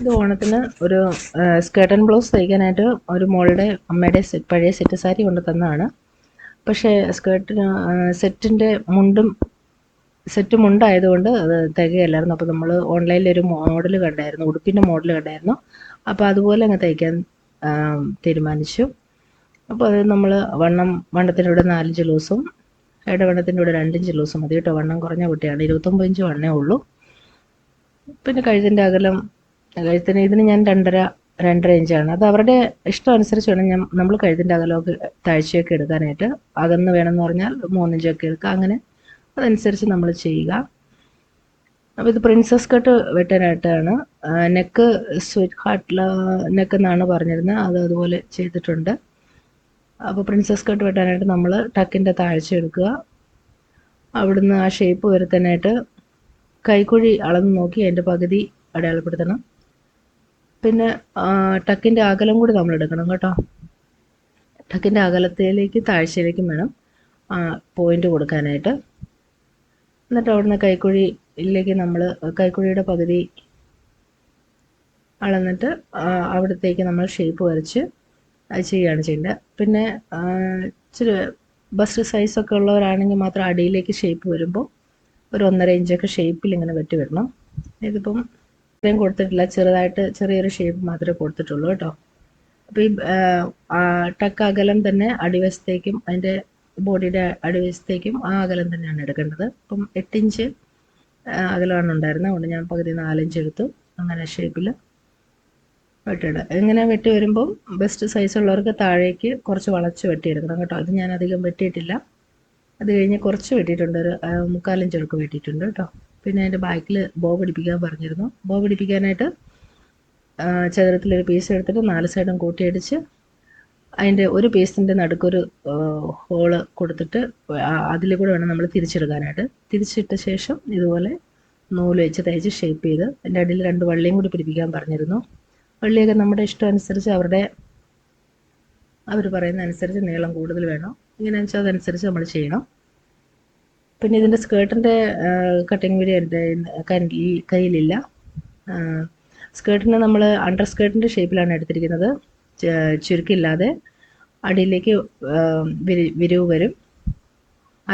ഇത് ഓണത്തിന് ഒരു സ്കേർട്ട് ആൻഡ് ബ്ലൗസ് തയ്ക്കാനായിട്ട് ഒരു മോളുടെ അമ്മയുടെ സെറ്റ് പഴയ സെറ്റ് സാരി കൊണ്ട് തന്നതാണ്. പക്ഷേ സ്കേർട്ടിന് സെറ്റിന്റെ മുണ്ടും സെറ്റ് മുണ്ടായതുകൊണ്ട് അത് തികയല്ലായിരുന്നു. അപ്പോൾ നമ്മൾ ഓൺലൈനിൽ ഒരു മോഡൽ കണ്ടായിരുന്നു ഉടുപ്പിന്റെ മോഡൽ കണ്ടായിരുന്നു. അപ്പോൾ അതുപോലെ അങ്ങ് തയ്ക്കാൻ തീരുമാനിച്ചു. അപ്പോൾ അത് നമ്മൾ വണ്ണം വണ്ണത്തിന്റെ ഇവിടെ നാലഞ്ച് ലൂസും ഇടവണ്ണത്തിന്റെ കൂടെ രണ്ടിഞ്ച് ലൂസും മതി കേട്ടോ. വണ്ണം കുറഞ്ഞ കുട്ടിയാണ്. ഇരുപത്തൊമ്പത് ഇഞ്ച് വണ്ണേ ഉള്ളൂ. പിന്നെ കഴുതിന്റെ അകലം കഴുത്തിന് ഇതിന് ഞാൻ രണ്ടര രണ്ടര ഇഞ്ചാണ് അത് അവരുടെ ഇഷ്ടം അനുസരിച്ച് വേണം ഞാൻ നമ്മൾ കഴുത്തിന്റെ അകലമൊക്കെ താഴ്ചയൊക്കെ എടുക്കാനായിട്ട് അകന്ന് വേണമെന്ന് പറഞ്ഞാൽ മൂന്നിഞ്ചൊക്കെ എടുക്കുക. അങ്ങനെ അതനുസരിച്ച് നമ്മൾ ചെയ്യുക. അപ്പോൾ ഇത് പ്രിൻസസ് കട്ട് വെട്ടാനായിട്ടാണ്. നെക്ക് സ്വീറ്റ് ഹാർട്ട് നെക്ക് എന്നാണ് പറഞ്ഞിരുന്നത്. അത് അതുപോലെ ചെയ്തിട്ടുണ്ട്. അപ്പോൾ പ്രിൻസസ് കട്ട് വെട്ടാനായിട്ട് നമ്മൾ ടക്കിന്റെ താഴ്ച എടുക്കുക. അവിടുന്ന് ആ ഷേപ്പ് വരുത്താനായിട്ട് കൈക്കുഴി അളന്ന് നോക്കി അതിന്റെ പകുതി അടയാളപ്പെടുത്തണം. പിന്നെ ടക്കിന്റെ അകലം കൂടി നമ്മൾ എടുക്കണം കേട്ടോ. ടക്കിന്റെ അകലത്തിലേക്ക് താഴ്ചയിലേക്കും വേണം പോയിന്റ് കൊടുക്കാനായിട്ട്. എന്നിട്ട് അവിടുന്ന് കൈക്കുഴിയിലേക്ക് നമ്മൾ കൈക്കുഴിയുടെ പകുതി അളന്നിട്ട് അവിടത്തേക്ക് നമ്മൾ ഷേപ്പ് വരച്ച് ചെയ്യുകയാണ് ചെയ്യേണ്ടത്. പിന്നെ ഇച്ചിരി ബസ്റ്റ് സൈസൊക്കെ ഉള്ളവരാണെങ്കിൽ മാത്രം അടിയിലേക്ക് ഷേപ്പ് വരുമ്പോൾ ഒരു ഒന്നര ഇഞ്ചൊക്കെ ഷേപ്പിൽ ഇങ്ങനെ വെട്ടി വരണം ഇതിപ്പം ഇത്രയും കൊടുത്തിട്ടില്ല. ചെറുതായിട്ട് ചെറിയൊരു ഷേപ്പ് മാത്രമേ കൊടുത്തിട്ടുള്ളൂ കേട്ടോ. അപ്പോൾ ഈ ടക്ക് അകലം തന്നെ അടിവശത്തേക്കും അതിന്റെ ബോഡിയുടെ അടിവശത്തേക്കും ആ അകലം തന്നെയാണ് എടുക്കേണ്ടത്. അപ്പം എട്ടിഞ്ച് അകലമാണ് ഉണ്ടായിരുന്നത്. അതുകൊണ്ട് ഞാൻ പകുതി നാലിഞ്ച് എടുത്തു. അങ്ങനെ ഷേപ്പിൽ വെട്ടിയിടുക. ഇങ്ങനെ വെട്ടി വരുമ്പോൾ ബെസ്റ്റ് സൈസ് ഉള്ളവർക്ക് താഴേക്ക് കുറച്ച് വളച്ച് വെട്ടിയെടുക്കണം കേട്ടോ. അത് ഞാൻ അധികം വെട്ടിയിട്ടില്ല. അത് കഴിഞ്ഞ് കുറച്ച് വെട്ടിയിട്ടുണ്ട്. ഒരു മുക്കാലഞ്ചൊക്കെ വെട്ടിയിട്ടുണ്ട് കേട്ടോ. പിന്നെ അതിന്റെ ബാക്കിൽ ബോ പിടിപ്പിക്കാൻ പറഞ്ഞിരുന്നു. ബോ പിടിപ്പിക്കാനായിട്ട് ചതുരത്തിലൊരു പീസ് എടുത്തിട്ട് നാല് സൈഡും കൂട്ടിയടിച്ച് അതിന്റെ ഒരു പീസിന്റെ നടുക്കൊരു ഹോൾ കൊടുത്തിട്ട് അതിൽ കൂടെ വേണം നമ്മൾ തിരിച്ചെടുക്കാനായിട്ട്. തിരിച്ചിട്ട ശേഷം ഇതുപോലെ നൂൽ വെച്ച് തയ്ച്ച് ഷേപ്പ് ചെയ്ത് അതിന്റെ അടിയിൽ രണ്ട് വള്ളിയും കൂടി പിടിപ്പിക്കാൻ പറഞ്ഞിരുന്നു. വള്ളിയൊക്കെ നമ്മുടെ ഇഷ്ടം അനുസരിച്ച് അവരുടെ അവർ പറയുന്ന അനുസരിച്ച് നീളം കൂടുതൽ വേണം. ഇങ്ങനെ വെച്ചാൽ അതനുസരിച്ച് നമ്മൾ ചെയ്യണം. പിന്നെ ഇതിന്റെ സ്കേർട്ടിന്റെ കട്ടിങ് വീഡിയോ എന്റെ കയ്യിലില്ല. സ്കേർട്ടിന് നമ്മൾ അണ്ടർ സ്കേർട്ടിന്റെ ഷേപ്പിലാണ് എടുത്തിരിക്കുന്നത്. ചുരുക്കില്ലാതെ അടിയിലേക്ക് വിരിവ് വരും.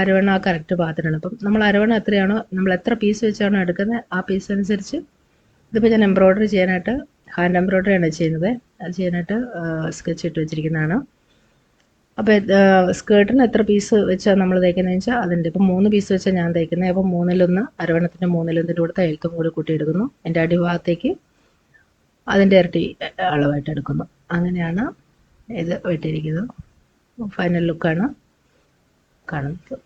അരവണ്ണ ആ കറക്റ്റ് പാത്രമാണ്. അപ്പം നമ്മൾ അരവണ്ണ എത്രയാണോ നമ്മൾ എത്ര പീസ് വെച്ചാണോ എടുക്കുന്നത് ആ പീസ് അനുസരിച്ച് ഇതിപ്പോൾ ഞാൻ എംബ്രോയ്ഡറി ചെയ്യാനായിട്ട് ഹാൻഡ് എംബ്രോയ്ഡറി ആണ് ചെയ്യുന്നത്. അത് ചെയ്യാനായിട്ട് സ്കെച്ച് ഇട്ട് വെച്ചിരിക്കുന്നതാണ്. അപ്പോൾ സ്കേർട്ടിന് എത്ര പീസ് വെച്ചാൽ നമ്മൾ തയ്ക്കുന്നതെന്ന് വെച്ചാൽ അതിന്റെ ഇപ്പം മൂന്ന് പീസ് വെച്ചാൽ ഞാൻ തയ്ക്കുന്നത് അപ്പോൾ മൂന്നിലൊന്ന് അരവണത്തിന്റെ മൂന്നിലൊന്നിന്റെ കൂടെ തയ്യൽത്തും കൂടി കൂട്ടിയെടുക്കുന്നു. എന്റെ അടിഭാഗത്തേക്ക് അതിന്റെ ഇരട്ടി അളവായിട്ട് എടുക്കുന്നു. അങ്ങനെയാണ് ഇത് വെട്ടിയിരിക്കുന്നത്. ഫൈനൽ ലുക്കാണ് കാണുന്നത്.